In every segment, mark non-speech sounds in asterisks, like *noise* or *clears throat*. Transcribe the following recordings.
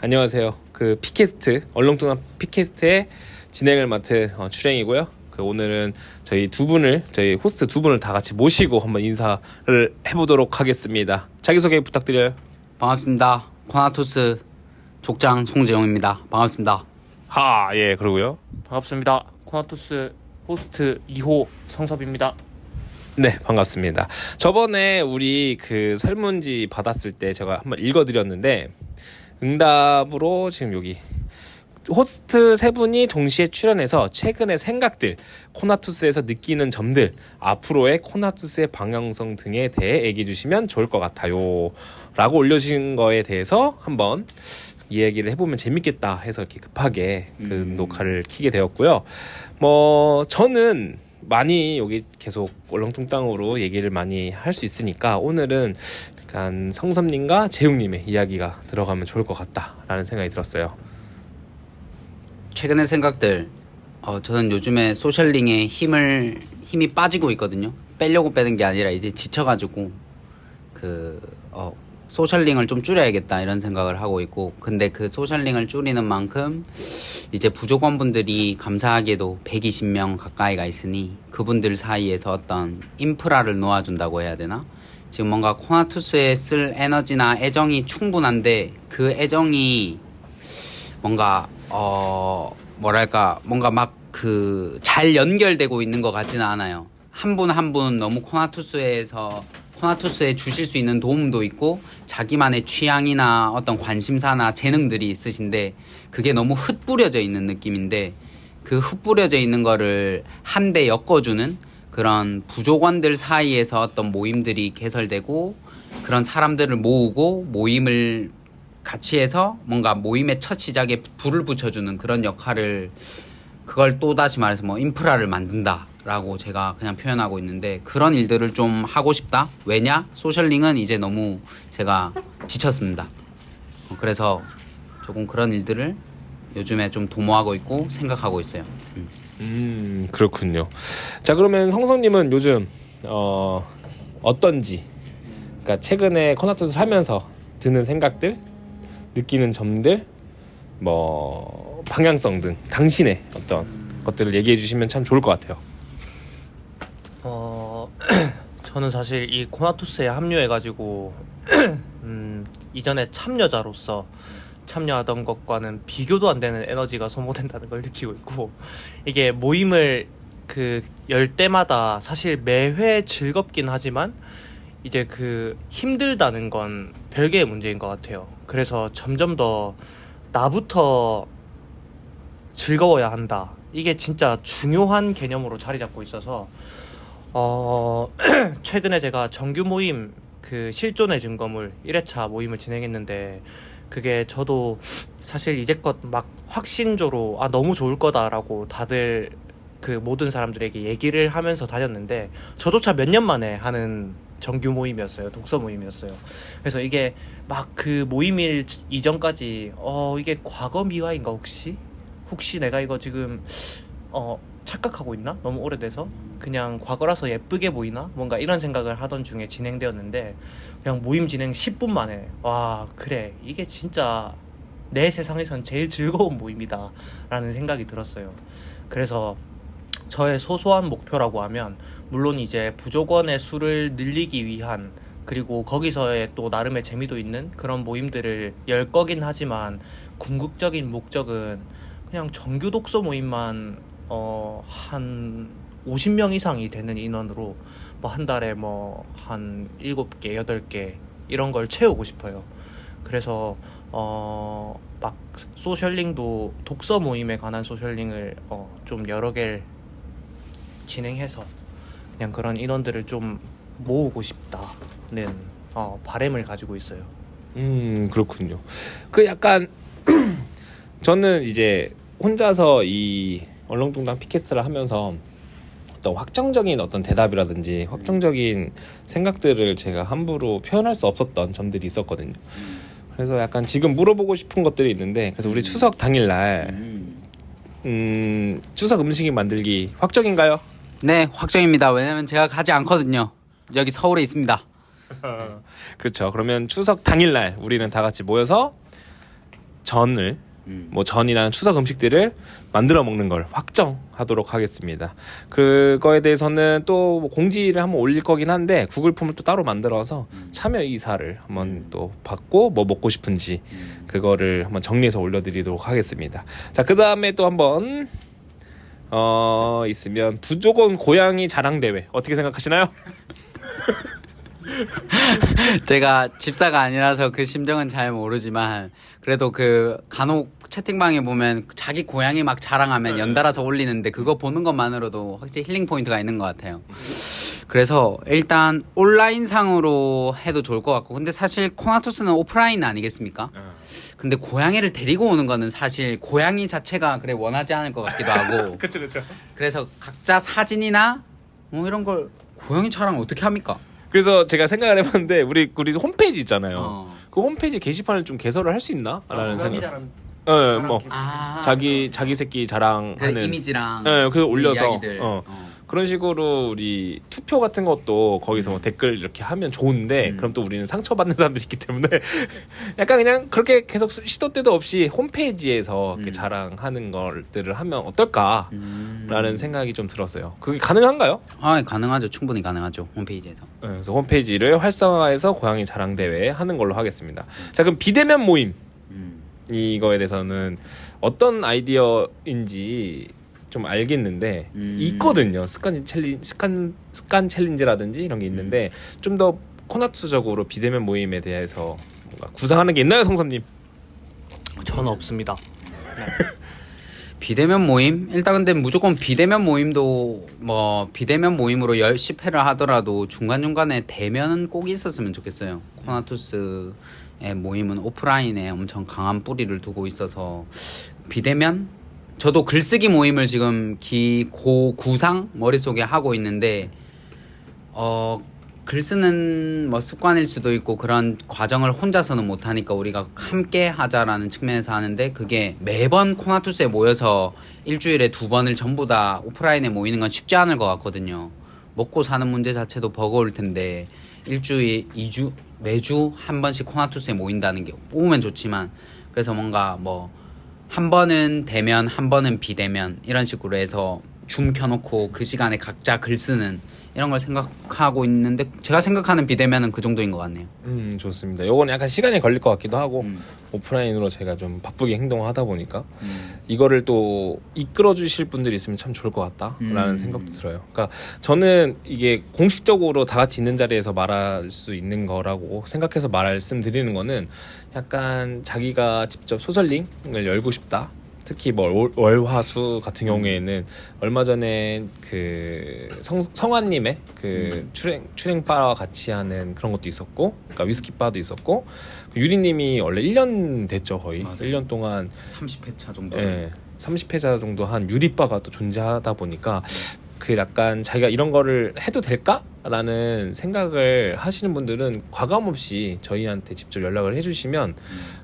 안녕하세요. 그 피캐스트 얼렁뚱한 피캐스트의 진행을 맡은 어, 추랭이고요. 그 오늘은 저희 두 분을 저희 호스트 두 분을 다 같이 모시고 한번 인사를 해보도록 하겠습니다. 자기 소개 부탁드려요. 반갑습니다. 코나투스 족장 송재영입니다. 반갑습니다. 하, 예, 그러고요. 반갑습니다. 코나투스 호스트 2호 성섭입니다. 네, 반갑습니다. 저번에 우리 그 설문지 받았을 때 제가 한번 읽어드렸는데 응답으로 지금 여기 호스트 세 분이 동시에 출연해서 최근의 생각들, 코나투스에서 느끼는 점들, 앞으로의 코나투스의 방향성 등에 대해 얘기해 주시면 좋을 것 같아요. 라고 올려주신 거에 대해서 한번 이 얘기를 해보면 재밌겠다 해서 이렇게 급하게 그 음. 녹화를 키게 되었고요. 뭐, 저는 많이 여기 계속 얼렁뚱땅으로 얘기를 많이 할 수 있으니까 오늘은 약간 성섭님과 재웅님의 이야기가 들어가면 좋을 것 같다라는 생각이 들었어요. 최근의 생각들. 어, 저는 요즘에 소셜링에 힘을 힘이 빠지고 있거든요. 빼려고 빼는 게 아니라 이제 지쳐가지고 그 어, 소셜링을 좀 줄여야겠다 이런 생각을 하고 있고 근데 그 소셜링을 줄이는 만큼 이제 부족원분들이 감사하게도 120명 가까이가 있으니 그분들 사이에서 어떤 인프라를 놓아준다고 해야 되나? 지금 뭔가 코나투스에 쓸 에너지나 애정이 충분한데 그 애정이 뭔가 어 뭐랄까 뭔가 막 그 잘 연결되고 있는 것 같지는 않아요. 한 분 한분 너무 코나투스에서 코나투스에 주실 수 있는 도움도 있고 자기만의 취향이나 어떤 관심사나 재능들이 있으신데 그게 너무 흩뿌려져 있는 느낌인데 그 흩뿌려져 있는 거를 한데 엮어주는 그런 부족원들 사이에서 어떤 모임들이 개설되고 그런 사람들을 모으고 모임을 같이 해서 뭔가 모임의 첫 시작에 불을 붙여주는 그런 역할을 그걸 또 다시 말해서 뭐 인프라를 만든다 라고 제가 그냥 표현하고 있는데 그런 일들을 좀 하고 싶다. 왜냐? 소셜링은 이제 너무 제가 지쳤습니다. 어, 그래서 조금 그런 일들을 요즘에 좀 도모하고 있고 생각하고 있어요. 음. 음, 그렇군요. 자, 그러면 성성님은 요즘 어 어떤지, 그러니까 최근에 코나투스 하면서 드는 생각들, 느끼는 점들, 뭐 방향성 등 당신의 어떤 것들을 얘기해 주시면 참 좋을 것 같아요. 어, *clears throat* 저는 사실 이 코나투스에 합류해가지고 *clears throat* 음, 이전에 참여자로서 참여하던 것과는 비교도 안 되는 에너지가 소모된다는 걸 느끼고 있고 이게 모임을 그 열 때마다 사실 매회 즐겁긴 하지만 이제 그 힘들다는 건 별개의 문제인 것 같아요. 그래서 점점 더 나부터 즐거워야 한다. 이게 진짜 중요한 개념으로 자리 잡고 있어서 어 *clears throat* 최근에 제가 정규 모임 그 실존의 증거물 1회차 모임을 진행했는데 그게 저도 사실 이제껏 막 확신조로 아 너무 좋을 거다라고 다들 그 모든 사람들에게 얘기를 하면서 다녔는데 저조차 몇 년 만에 하는 정규 모임이었어요. 독서 모임이었어요. 그래서 이게 막 그 모임일 이전까지 어 이게 과거 미화인가 혹시? 혹시 내가 이거 지금 어 착각하고 있나? 너무 오래돼서? 그냥 과거라서 예쁘게 보이나? 뭔가 이런 생각을 하던 중에 진행되었는데 그냥 모임 진행 10분 만에 와 그래. 이게 진짜 내 세상에선 제일 즐거운 모임이다 라는 생각이 들었어요. 그래서 저의 소소한 목표라고 하면 물론 이제 부족원의 수를 늘리기 위한 그리고 거기서의 또 나름의 재미도 있는 그런 모임들을 열 거긴 하지만 궁극적인 목적은 그냥 정규 독서 모임만 어 한 50명 이상이 되는 인원으로 뭐 한 달에 뭐 한 7개, 8개 이런 걸 채우고 싶어요. 그래서 어 막 소셜링도 독서 모임에 관한 소셜링을 어 좀 여러 개를 진행해서 그냥 그런 인원들을 좀 모으고 싶다는 어 바램을 가지고 있어요. 음, 그렇군요. 그 약간 *clears throat* 저는 이제 혼자서 이 얼렁뚱땅 피켓스를 하면서 어떤 확정적인 어떤 대답이라든지 확정적인 생각들을 제가 함부로 표현할 수 없었던 점들이 있었거든요. 그래서 약간 지금 물어보고 싶은 것들이 있는데 그래서 우리 추석 당일날 음. 음, 추석 음식이 만들기 확정인가요? 네, 확정입니다. 왜냐면 제가 가지 않거든요. 여기 서울에 있습니다. *laughs* 그렇죠. 그러면 추석 당일날 우리는 다 같이 모여서 전을 음. 뭐 전이랑 추석 음식들을 만들어 먹는 걸 확정하도록 하겠습니다. 그거에 대해서는 또뭐 공지를 한번 올릴 거긴 한데 구글 폼을 또 따로 만들어서 참여 의사를 한번 또 받고 뭐 먹고 싶은지 그거를 한번 정리해서 올려드리도록 하겠습니다. 자, 그 다음에 또 한번 어 있으면 부조건 고양이 자랑 대회 어떻게 생각하시나요? *laughs* 제가 집사가 아니라서 그 심정은 잘 모르지만 그래도 그 간혹 채팅방에 보면 자기 고양이 막 자랑하면 연달아서 올리는데 그거 보는 것만으로도 확실히 힐링 포인트가 있는 것 같아요. 그래서 일단 온라인상으로 해도 좋을 것 같고 근데 사실 코나토스는 오프라인 아니겠습니까? 근데 고양이를 데리고 오는 거는 사실 고양이 자체가 그래 원하지 않을 것 같기도 하고 *laughs* 그렇죠, 그렇죠. 그래서 각자 사진이나 뭐 이런 걸 고양이 자랑 어떻게 합니까? 그래서 제가 생각을 해봤는데 우리 우리 홈페이지 있잖아요. 어. 그 홈페이지 게시판을 좀 개설을 할 수 있나? 라는 고양이 생각. 자랑 어, 뭐아 자기 자기 새끼 그 자랑하는 이미지랑 네, 그거 그 올려서, 이야기들. 어. 어. 그런 식으로 우리 투표 같은 것도 거기서 뭐 댓글 이렇게 하면 좋은데 음. 그럼 또 우리는 상처받는 사람들이 있기 때문에 *laughs* 약간 그냥 그렇게 계속 시도 때도 없이 홈페이지에서 이렇게 음. 자랑하는 것들을 하면 어떨까라는 음. 생각이 좀 들었어요. 그게 가능한가요? 아 가능하죠 충분히 가능하죠 홈페이지에서 네, 그래서 홈페이지를 활성화해서 고양이 자랑 대회 하는 걸로 하겠습니다. 자 그럼 비대면 모임 음. 이거에 대해서는 어떤 아이디어인지 좀 알겠는데 음. 있거든요. 습관 챌린 습관 습관 챌린지라든지 이런 게 있는데 좀더 코나투적으로 비대면 모임에 대해서 뭔가 구상하는 게 있나요, 성섭님? 저는 없습니다. *laughs* 비대면 모임 일단 근데 무조건 비대면 모임도 뭐 비대면 모임으로 열 10회를 하더라도 중간 중간에 대면은 꼭 있었으면 좋겠어요. 코나투스의 모임은 오프라인에 엄청 강한 뿌리를 두고 있어서 비대면 저도 글쓰기 모임을 지금 기고 구상 머릿속에 하고 있는데 어, 글 쓰는 뭐 습관일 수도 있고 그런 과정을 혼자서는 못 하니까 우리가 함께 하자라는 측면에서 하는데 그게 매번 코나투스에 모여서 일주일에 두 번을 전부 다 오프라인에 모이는 건 쉽지 않을 것 같거든요. 먹고 사는 문제 자체도 버거울 텐데 일주일, 이주 매주 한 번씩 코나투스에 모인다는 게 모으면 좋지만 그래서 뭔가 뭐 한 번은 대면, 한 번은 비대면 이런 식으로 해서 줌 켜놓고 그 시간에 각자 글 쓰는 이런 걸 생각하고 있는데 제가 생각하는 비대면은 그 정도인 것 같네요. 음 좋습니다. 요거는 약간 시간이 걸릴 것 같기도 하고 음. 오프라인으로 제가 좀 바쁘게 행동을 하다 보니까 음. 이거를 또 이끌어 주실 분들이 있으면 참 좋을 것 같다라는 음. 생각도 들어요. 그러니까 저는 이게 공식적으로 다 같이 있는 자리에서 말할 수 있는 거라고 생각해서 말씀드리는 거는 약간 자기가 직접 소설링을 열고 싶다. 특히 뭐 월- 월화수 같은 경우에는 얼마 전에 그 성, 성환님의 그 출행 출행바와 같이 하는 그런 것도 있었고, 그러니까 위스키 바도 있었고, 유리님이 원래 1년 됐죠 거의. 맞아요. 1년 동안. 30회차 정도. 예, 30회자 정도 한 유리바가 또 존재하다 보니까 그 약간 자기가 이런 거를 해도 될까라는 생각을 하시는 분들은 과감 없이 저희한테 직접 연락을 해주시면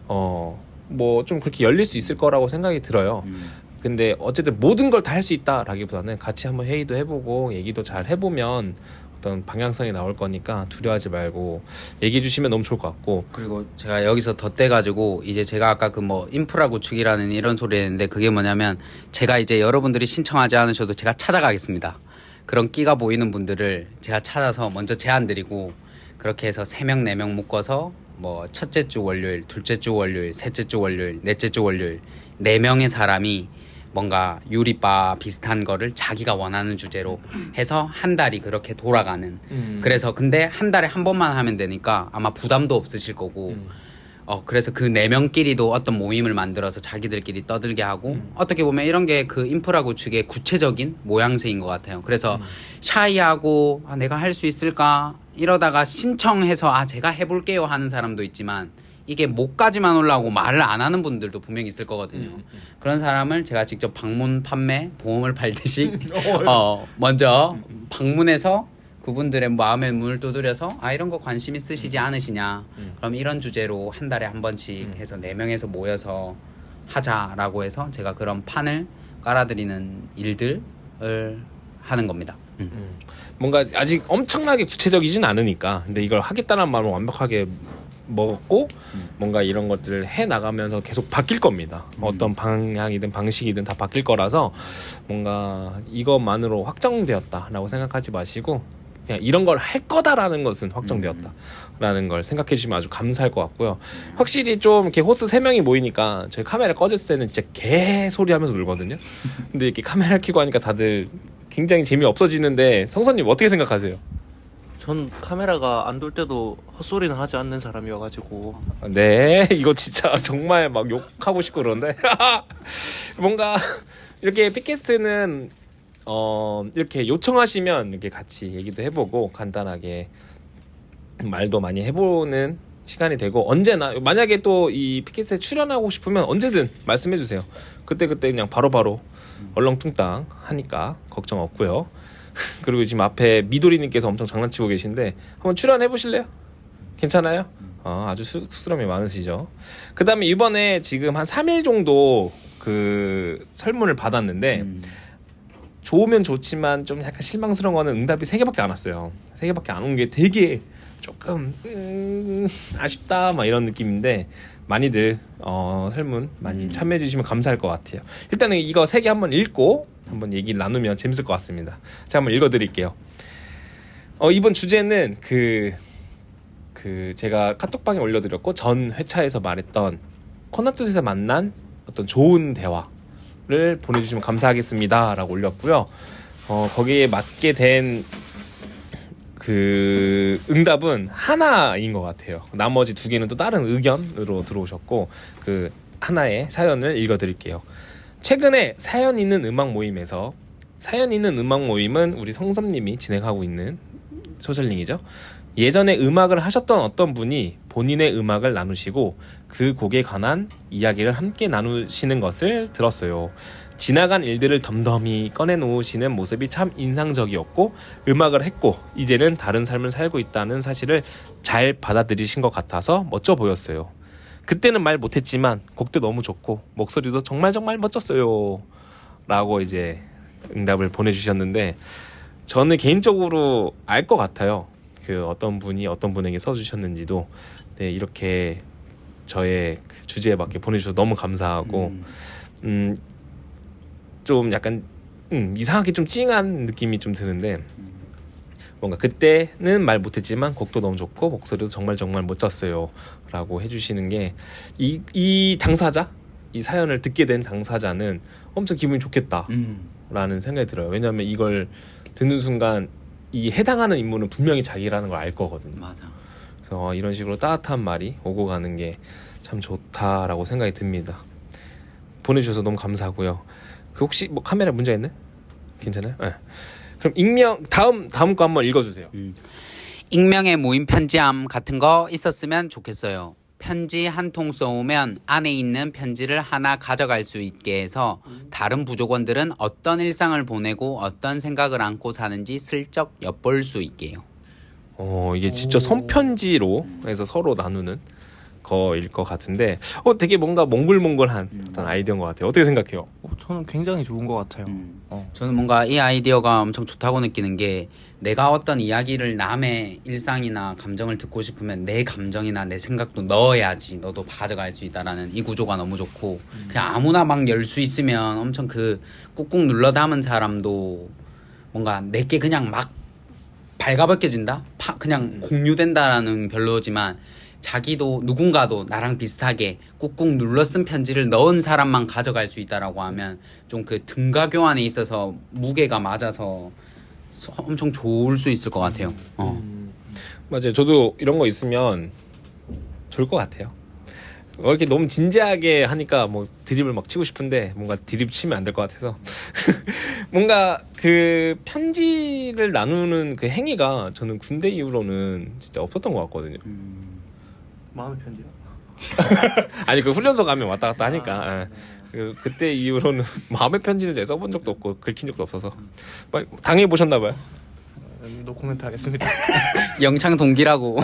어 뭐 좀 그렇게 열릴 수 있을 거라고 생각이 들어요. 음. 근데 어쨌든 모든 걸 다 할 수 있다라기보다는 같이 한번 회의도 해보고 얘기도 잘 해보면 어떤 방향성이 나올 거니까 두려워하지 말고 얘기해 주시면 너무 좋을 것 같고 그리고 제가 여기서 덧대 가지고 이제 제가 아까 그 뭐 인프라 구축이라는 이런 소리 했는데 그게 뭐냐면 제가 이제 여러분들이 신청하지 않으셔도 제가 찾아가겠습니다. 그런 끼가 보이는 분들을 제가 찾아서 먼저 제안 드리고 그렇게 해서 세 명 네 명 묶어서 뭐 첫째 주 월요일, 둘째 주 월요일, 셋째 주 월요일, 넷째 주 월요일 네 명의 사람이 뭔가 유리바 비슷한 거를 자기가 원하는 주제로 해서 한 달이 그렇게 돌아가는 그래서 근데 한 달에 한 번만 하면 되니까 아마 부담도 없으실 거고 음. 어 그래서 그 네 명끼리도 어떤 모임을 만들어서 자기들끼리 떠들게 하고 음. 어떻게 보면 이런 게 그 인프라 구축의 구체적인 모양새인 것 같아요. 그래서 음. 샤이하고 아, 내가 할 수 있을까 이러다가 신청해서 아 제가 해볼게요 하는 사람도 있지만 이게 목까지만 올라오고 말을 안 하는 분들도 분명히 있을 거거든요. 음, 그런 사람을 제가 직접 방문 판매 보험을 팔듯이 *laughs* 어 먼저 방문해서 그분들의 마음의 문을 두드려서 아 이런 거 관심 있으시지 않으시냐 음. 그럼 이런 주제로 한 달에 한 번씩 해서 네 명에서 모여서 하자라고 해서 제가 그런 판을 깔아드리는 일들을 하는 겁니다. 음. 뭔가 아직 엄청나게 구체적이진 않으니까 근데 이걸 하겠다는 마음을 완벽하게 먹었고 뭔가 이런 것들을 해 나가면서 계속 바뀔 겁니다. 어떤 방향이든 방식이든 다 바뀔 거라서 뭔가 이것만으로 확정되었다라고 생각하지 마시고 그냥 이런 걸 할 거다라는 것은 확정되었다라는 걸 생각해 주시면 아주 감사할 것 같고요. 확실히 좀 이렇게 호스 세 명이 모이니까 저희 카메라 꺼졌을 때는 진짜 개 소리 하면서 놀거든요. 근데 이렇게 카메라 켜고 하니까 다들 굉장히 재미 없어지는데 성선님 어떻게 생각하세요? 전 카메라가 안 돌 때도 헛소리는 하지 않는 사람이어가지고 네, *laughs* 이거 진짜 정말 막 욕하고 싶고 그런데 *laughs* 뭔가 이렇게 팟캐스트는 어 이렇게 요청하시면 이렇게 같이 얘기도 해보고 간단하게 말도 많이 해보는 시간이 되고 언제나 만약에 또 이 팟캐스트에 출연하고 싶으면 언제든 말씀해 주세요. 그때 그때 그냥 바로바로 얼렁뚱땅 하니까 걱정 없고요. *laughs* 그리고 지금 앞에 미도리님께서 엄청 장난치고 계신데 한번 출연해 보실래요? 괜찮아요? 어, 아주 수, 수스럼이 많으시죠. 그 다음에 이번에 지금 한 3일 정도 그 설문을 받았는데 음. 좋으면 좋지만 좀 약간 실망스러운 거는 응답이 3개밖에 안 왔어요. 3개밖에 안 온 게 되게 조금 음, 아쉽다 막 이런 느낌인데 많이들 어, 설문 많이 참여해 주시면 감사할 것 같아요. 일단은 이거 3개 한번 읽고 한번 얘기를 나누면 재밌을 것 같습니다. 제가 한번 읽어 드릴게요. 어, 이번 주제는 그, 그, 제가 카톡방에 올려드렸고, 전 회차에서 말했던 코나투스에서 만난 어떤 좋은 대화를 보내주시면 감사하겠습니다. 라고 올렸고요. 어, 거기에 맞게 된 그 응답은 하나인 것 같아요. 나머지 두 개는 또 다른 의견으로 들어오셨고, 그 하나의 사연을 읽어드릴게요. 최근에 사연 있는 음악 모임에서 사연 있는 음악 모임은 우리 성섭님이 진행하고 있는 소셜링이죠. 예전에 음악을 하셨던 어떤 분이 본인의 음악을 나누시고 그 곡에 관한 이야기를 함께 나누시는 것을 들었어요. 지나간 일들을 덤덤히 꺼내놓으시는 모습이 참 인상적이었고 음악을 했고 이제는 다른 삶을 살고 있다는 사실을 잘 받아들이신 것 같아서 멋져 보였어요. 그때는 말 못했지만 곡도 너무 좋고 목소리도 정말 정말 멋졌어요. 라고 이제 응답을 보내주셨는데 저는 개인적으로 알 것 같아요. 그 어떤 분이 어떤 분에게 써주셨는지도 네, 이렇게 저의 그 주제에 맞게 보내주셔서 너무 감사하고 음, 좀 약간 음, 이상하게 좀 찡한 느낌이 좀 드는데 뭔가 그때는 말 못했지만 곡도 너무 좋고 목소리도 정말 정말 멋졌어요라고 해주시는 게 이 이 당사자 이 사연을 듣게 된 당사자는 엄청 기분이 좋겠다라는 음. 생각이 들어요. 왜냐하면 이걸 듣는 순간 이 해당하는 인물은 분명히 자기라는 걸 알 거거든요. 맞아. 그래서 이런 식으로 따뜻한 말이 오고 가는 게 참 좋다라고 생각이 듭니다. 보내주셔서 너무 감사하고요. 그 혹시 뭐 카메라 문제 있네? 괜찮아요? 네. 그럼 익명 다음 다음 거 한번 읽어주세요. 익명의 모임 편지함 같은 거 있었으면 좋겠어요. 편지 한 통 써오면 안에 있는 편지를 하나 가져갈 수 있게 해서 다른 부족원들은 어떤 일상을 보내고 어떤 생각을 안고 사는지 슬쩍 엿볼 수 있게요. 어 이게 진짜 손편지로 해서 서로 나누는 거일 것 같은데 어 되게 뭔가 몽글몽글한 어떤 아이디어인 것 같아요. 어떻게 생각해요? 어, 저는 굉장히 좋은 것 같아요. 음. 어. 저는 뭔가 이 아이디어가 엄청 좋다고 느끼는 게 내가 어떤 이야기를 남의 일상이나 감정을 듣고 싶으면 내 감정이나 내 생각도 넣어야지 너도 가져갈 수 있다라는 이 구조가 너무 좋고 그냥 아무나 막 열 수 있으면 엄청 그 꾹꾹 눌러 담은 사람도 뭔가 내게 그냥 막 발가벗겨진다? 파- 그냥 공유된다라는 별로지만 자기도 누군가도 나랑 비슷하게 꾹꾹 눌러 쓴 편지를 넣은 사람만 가져갈 수 있다라고 하면 좀 그 등가 교환에 있어서 무게가 맞아서 서- 엄청 좋을 수 있을 것 같아요. 어. 맞아요. 저도 이런 거 있으면 좋을 것 같아요. 어, 이렇게 너무 진지하게 하니까 뭐 드립을 막 치고 싶은데 뭔가 드립 치면 안 될 것 같아서 *laughs* 뭔가 그 편지를 나누는 그 행위가 저는 군대 이후로는 진짜 없었던 것 같거든요. 마음의 편지요? *laughs* 아니 그 훈련소 가면 왔다 갔다 하니까 예. 그, 그때 이후로는 *laughs* 마음의 편지는 제가 써본 적도 없고 긁힌 적도 없어서 막 당해 보셨나 봐요. 음, 노코멘트 하겠습니다. *laughs* 영창 동기라고.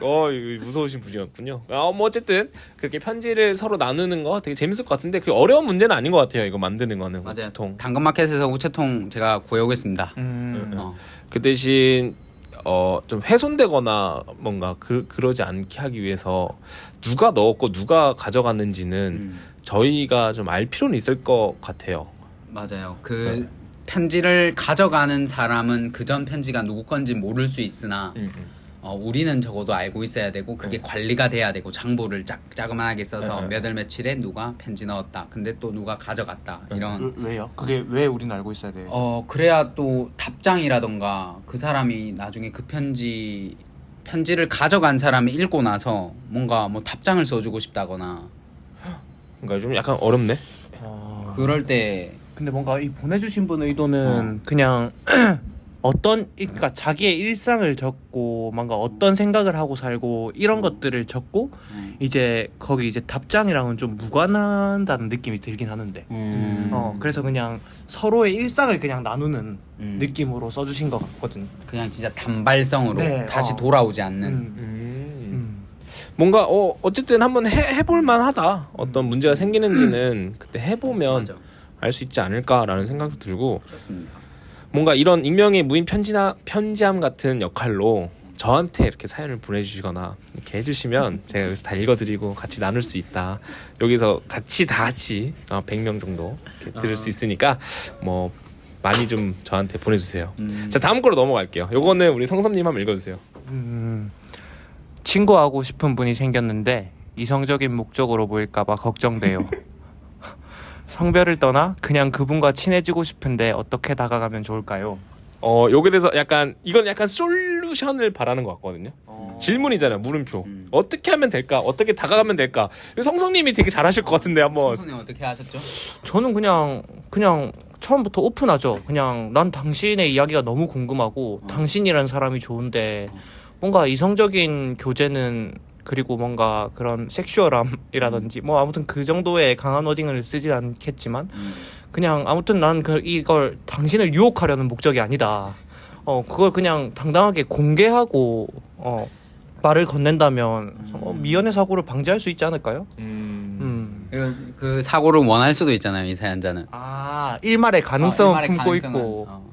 어 이거 무서우신 분이었군요. 아, 뭐 어쨌든 그렇게 편지를 서로 나누는 거 되게 재밌을 것 같은데 그 어려운 문제는 아닌 것 같아요. 이거 만드는 거는 맞아요. 보통. 당근마켓에서 우체통 제가 구해오겠습니다. 음. 어. 그 대신 어 좀 훼손되거나 뭔가 그 그러지 않게 하기 위해서 누가 넣었고 누가 가져갔는지는 음, 저희가 좀 알 필요는 있을 것 같아요. 맞아요. 그 편지를 가져가는 사람은 그 전 편지가 누구 건지 모를 수 있으나 음, 어, 우리는 적어도 알고 있어야 되고 그게 관리가 돼야 되고 장부를 짝, 자그만하게 써서 네, 네. 몇월 며칠에 누가 편지 넣었다. 근데 또 누가 가져갔다. 이런 왜- 왜요? 그게 왜 우리는 알고 있어야 돼요? 어 그래야 또 답장이라던가 그 사람이 나중에 그 편지 편지를 가져간 사람이 읽고 나서 뭔가 뭐 답장을 써주고 싶다거나 그러니까 좀 약간 어렵네. 어... 그럴 때 근데 뭔가 이 보내주신 분 의도는 그냥 *clears throat* 어떤 그러니까 자기의 일상을 적고 뭔가 어떤 생각을 하고 살고 이런 것들을 적고 음. 이제 거기 이제 답장이랑은 좀 무관하다는 느낌이 들긴 하는데 음, 어 그래서 그냥 서로의 일상을 그냥 나누는 음. 느낌으로 써주신 것 같거든요. 그냥 진짜 단발성으로 네, 다시 어. 돌아오지 않는 음. 음. 음. 뭔가 어 어쨌든 한번 해 해볼 만하다. 어떤 문제가 생기는지는 *clears throat* 그때 해보면. 알 수 있지 않을까라는 생각도 들고 좋습니다. 뭔가 이런 익명의 무인 편지나 편지함 같은 역할로 저한테 이렇게 사연을 보내주시거나 이렇게 해주시면 제가 여기서 다 읽어드리고 같이 나눌 수 있다. 여기서 같이 다 같이 어, 100명 정도 이렇게 들을 수 있으니까 뭐 많이 좀 저한테 보내주세요. 음. 자 다음 거로 넘어갈게요. 요거는 우리 성섭님 한번 읽어주세요. 음, 친구하고 싶은 분이 생겼는데 이성적인 목적으로 보일까봐 걱정돼요. *laughs* 성별을 떠나 그냥 그분과 친해지고 싶은데 어떻게 다가가면 좋을까요? 어 요게 대해서 약간 이건 약간 솔루션을 바라는 것 같거든요. 질문이잖아요. 물음표. 음. 어떻게 하면 될까? 어떻게 다가가면 될까? 성성님이 되게 잘하실 것 같은데 한번. 선생님 어떻게 하셨죠? 저는 그냥 그냥 처음부터 오픈하죠. 그냥 난 당신의 이야기가 너무 궁금하고 어. 당신이라는 사람이 좋은데 뭔가 이성적인 교제는 그리고 뭔가 그런 섹슈얼함이라든지 뭐 아무튼 그 정도의 강한 워딩을 쓰진 않겠지만 음. 그냥 아무튼 난 그 이걸 당신을 유혹하려는 목적이 아니다. 어 그걸 그냥 당당하게 공개하고 어 말을 건넨다면 어, 미연의 사고를 방지할 수 있지 않을까요? 음. 그, 그 사고를 원할 수도 있잖아요 이 사연자는. 아 일말의 가능성은 어, 일말의 품고 가능성은, 있고 어.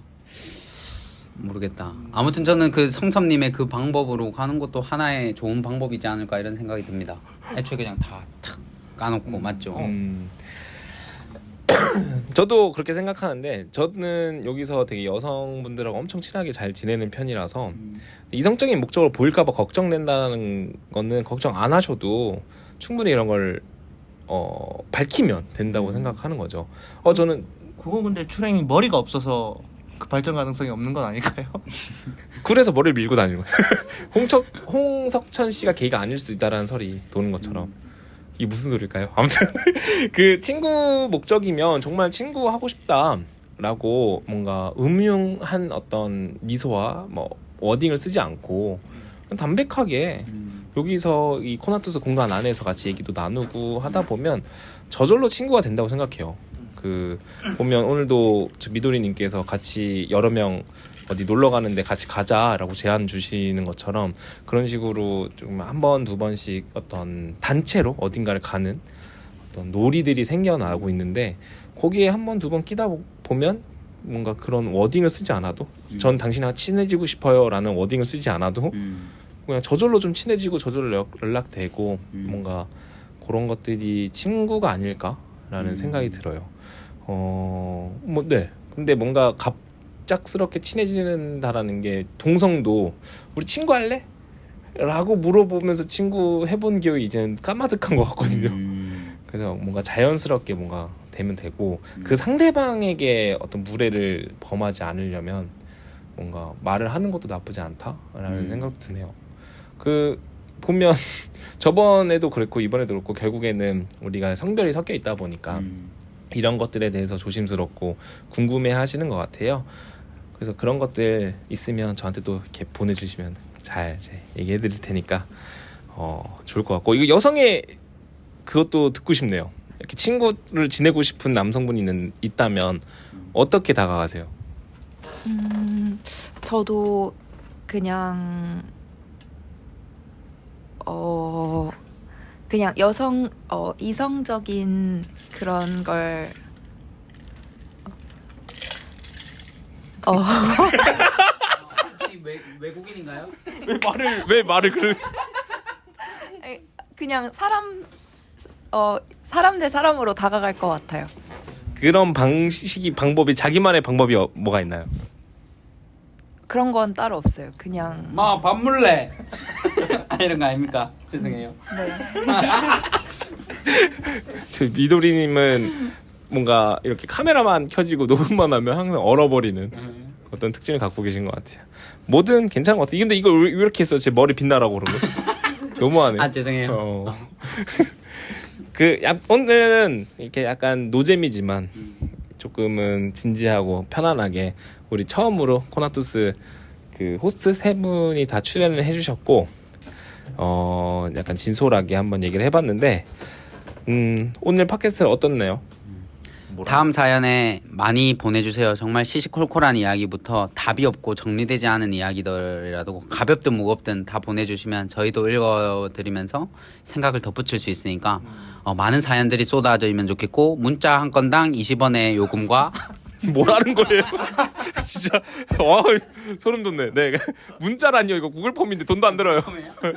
모르겠다. 아무튼 저는 그 성섭님의 그 방법으로 가는 것도 하나의 좋은 방법이지 않을까 이런 생각이 듭니다. 애초에 그냥 다 탁 까놓고 맞죠. 음. *coughs* 저도 그렇게 생각하는데 저는 여기서 되게 여성분들하고 엄청 친하게 잘 지내는 편이라서 음. 이성적인 목적으로 보일까봐 걱정된다는 거는 걱정 안 하셔도 충분히 이런 걸 어, 밝히면 된다고 음. 생각하는 거죠. 어 저는 그건 근데 출행이 머리가 없어서 그 발전 가능성이 없는 건 아닐까요? *laughs* 그래서 머리를 밀고 다니는 거예요. 홍석 홍석천 씨가 게이가 아닐 수도 있다라는 설이 도는 것처럼 이게 무슨 소리일까요? 아무튼 *laughs* 그 친구 목적이면 정말 친구 하고 싶다라고 뭔가 음흉한 어떤 미소와 뭐 워딩을 쓰지 않고 그냥 담백하게 음. 여기서 이 코나투스 공간 안에서 같이 얘기도 나누고 하다 보면 저절로 친구가 된다고 생각해요. 그 보면 오늘도 저 미도리님께서 같이 여러 명 어디 놀러 가는데 같이 가자라고 제안 주시는 것처럼 그런 식으로 좀 한 번 두 번씩 어떤 단체로 어딘가를 가는 어떤 놀이들이 생겨나고 있는데 거기에 한 번 두 번 끼다 보- 보면 뭔가 그런 워딩을 쓰지 않아도 전 당신과 친해지고 싶어요라는 워딩을 쓰지 않아도 음. 그냥 저절로 좀 친해지고 저절로 연- 연락되고 음. 뭔가 그런 것들이 친구가 아닐까라는 음. 생각이 들어요. 어, 뭐, 네. 근데 뭔가 갑작스럽게 친해지는다라는 게 동성도 우리 친구 할래? 라고 물어보면서 친구 해본 기억이 이제는 까마득한 것 같거든요. 음. *laughs* 그래서 뭔가 자연스럽게 뭔가 되면 되고 음. 그 상대방에게 어떤 무례를 범하지 않으려면 뭔가 말을 하는 것도 나쁘지 않다라는 음. 생각도 드네요. 그 보면 *laughs* 저번에도 그랬고 이번에도 그렇고 결국에는 우리가 성별이 섞여 있다 보니까 음. 이런 것들에 대해서 조심스럽고 궁금해 하시는 것 같아요. 그래서 그런 것들 있으면 저한테 또 이렇게 보내주시면 잘 얘기해 드릴 테니까 어, 좋을 것 같고 이거 여성의 그것도 듣고 싶네요. 이렇게 친구를 지내고 싶은 남성분이 있는, 있다면 어떻게 다가가세요? 음, 저도 그냥 어 그냥 여성 어 이성적인 그런 걸 어. *laughs* 외, 외국인인가요? 왜 말을 왜 말을 에, *laughs* 그냥 사람 어 사람 대 사람으로 다가갈 것 같아요. 그런 방식이 방법이 자기만의 방법이 어- 뭐가 있나요? 그런 건 따로 없어요. 그냥 마 밥 물래 아, *laughs* 이런 거 아닙니까? 죄송해요. 네. *laughs* 저 미도리님은 뭔가 이렇게 카메라만 켜지고 녹음만 하면 항상 얼어버리는 어떤 특징을 갖고 계신 것 같아요. 뭐든 괜찮은 것 같아요. 근데 이거 왜 이렇게 했어? 제 머리 빛나라고 그러고 *laughs* 너무하네. 아 죄송해요. 어. 그 야, 오늘은 이렇게 약간 노잼이지만 조금은 진지하고 편안하게 우리 처음으로 코나투스 그 호스트 세 분이 다 출연을 해주셨고 어 약간 진솔하게 한번 얘기를 해봤는데 음 오늘 팟캐스트 어떻나요? 다음 사연에 많이 보내주세요. 정말 시시콜콜한 이야기부터 답이 없고 정리되지 않은 이야기들이라도 가볍든 무겁든 다 보내주시면 저희도 읽어드리면서 생각을 덧붙일 수 있으니까 어, 많은 사연들이 쏟아지면 좋겠고 문자 한 건당 20원의 요금과 뭐라는 거예요? *laughs* 진짜 와 소름 돋네. 네 문자라니요 이거 구글 폼인데 돈도 안 들어요.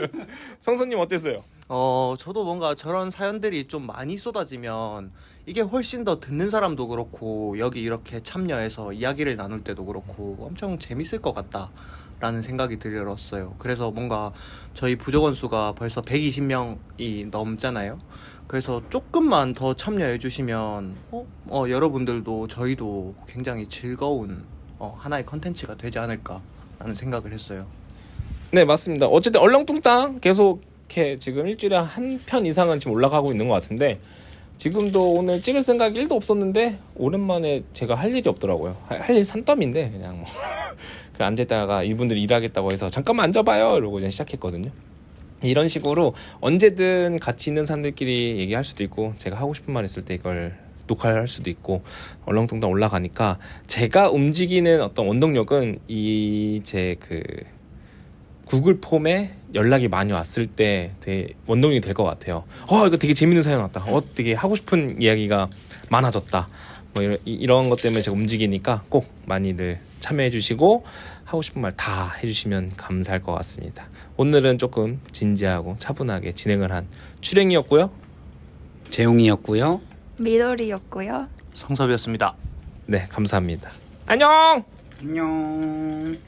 *laughs* 성선님 어땠어요? 어, 저도 뭔가 저런 사연들이 좀 많이 쏟아지면 이게 훨씬 더 듣는 사람도 그렇고 여기 이렇게 참여해서 이야기를 나눌 때도 그렇고 엄청 재밌을 것 같다라는 생각이 들었어요. 그래서 뭔가 저희 부족원 수가 벌써 120명이 넘잖아요. 그래서 조금만 더 참여해 주시면 어, 어, 여러분들도 저희도 굉장히 즐거운 어, 하나의 컨텐츠가 되지 않을까라는 생각을 했어요. 네 맞습니다. 어쨌든 얼렁뚱땅 계속 이렇게 지금 일주일에 한 편 이상은 지금 올라가고 있는 것 같은데 지금도 오늘 찍을 생각이 1도 없었는데 오랜만에 제가 할 일이 없더라고요. 할 일 산더미인데 그냥 뭐 *laughs* 그 앉아있다가 이분들이 일하겠다고 해서 잠깐만 앉아봐요 이러고 그냥 시작했거든요. 이런 식으로 언제든 같이 있는 사람들끼리 얘기할 수도 있고 제가 하고 싶은 말 있을 때 이걸 녹화를 할 수도 있고 얼렁뚱땅 올라가니까 제가 움직이는 어떤 원동력은 이 제 그 구글 폼에 연락이 많이 왔을 때 되게 원동력이 될 것 같아요. 어 이거 되게 재밌는 사연 왔다. 어 되게 하고 싶은 이야기가 많아졌다. 뭐 이런, 이- 이런 것 때문에 제가 움직이니까 꼭 많이들 참여해 주시고 하고 싶은 말 다 해주시면 감사할 것 같습니다. 오늘은 조금 진지하고 차분하게 진행을 한 출행이었고요. 재용이었고요. 미도리였고요. 성섭이었습니다. 네 감사합니다. 안녕. 안녕.